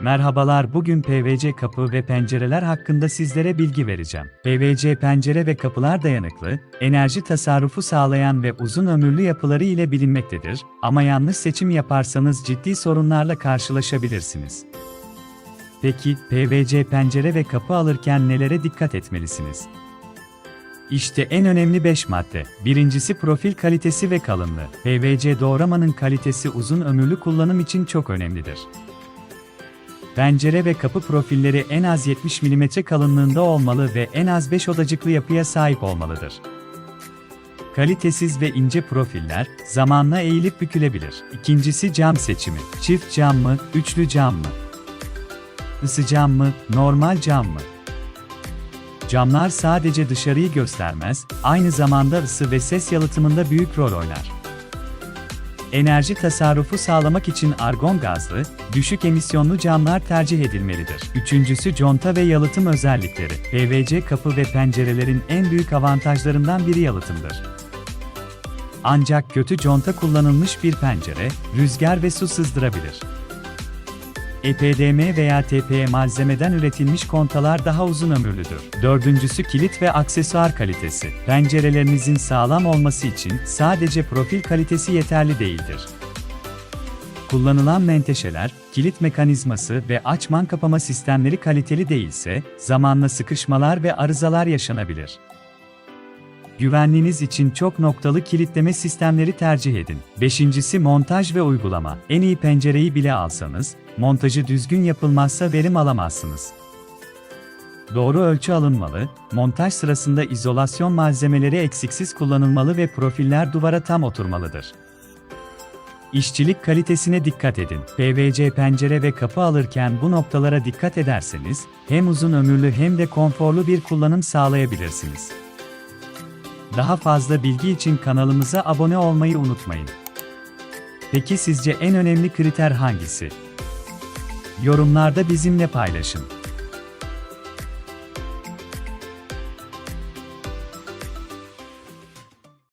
Merhabalar, bugün PVC kapı ve pencereler hakkında sizlere bilgi vereceğim. PVC pencere ve kapılar dayanıklı, enerji tasarrufu sağlayan ve uzun ömürlü yapıları ile bilinmektedir ama yanlış seçim yaparsanız ciddi sorunlarla karşılaşabilirsiniz. Peki, PVC pencere ve kapı alırken nelere dikkat etmelisiniz? İşte en önemli 5 madde. Birincisi profil kalitesi ve kalınlığı. PVC doğramanın kalitesi uzun ömürlü kullanım için çok önemlidir. Pencere ve kapı profilleri en az 70 mm kalınlığında olmalı ve en az 5 odacıklı yapıya sahip olmalıdır. Kalitesiz ve ince profiller zamanla eğilip bükülebilir. İkincisi cam seçimi. Çift cam mı, üçlü cam mı? Isı cam mı, normal cam mı? Camlar sadece dışarıyı göstermez, aynı zamanda ısı ve ses yalıtımında büyük rol oynar. Enerji tasarrufu sağlamak için argon gazlı, düşük emisyonlu camlar tercih edilmelidir. Üçüncüsü conta ve yalıtım özellikleri. PVC kapı ve pencerelerin en büyük avantajlarından biri yalıtımdır. Ancak kötü conta kullanılmış bir pencere, rüzgar ve su sızdırabilir. EPDM veya TPE malzemeden üretilmiş kontalar daha uzun ömürlüdür. Dördüncüsü kilit ve aksesuar kalitesi. Pencerelerinizin sağlam olması için sadece profil kalitesi yeterli değildir. Kullanılan menteşeler, kilit mekanizması ve açman kapama sistemleri kaliteli değilse, zamanla sıkışmalar ve arızalar yaşanabilir. Güvenliğiniz için çok noktalı kilitleme sistemleri tercih edin. Beşincisi montaj ve uygulama. En iyi pencereyi bile alsanız, montajı düzgün yapılmazsa verim alamazsınız. Doğru ölçü alınmalı, montaj sırasında izolasyon malzemeleri eksiksiz kullanılmalı ve profiller duvara tam oturmalıdır. İşçilik kalitesine dikkat edin. PVC pencere ve kapı alırken bu noktalara dikkat ederseniz, hem uzun ömürlü hem de konforlu bir kullanım sağlayabilirsiniz. Daha fazla bilgi için kanalımıza abone olmayı unutmayın. Peki sizce en önemli kriter hangisi? Yorumlarda bizimle paylaşın.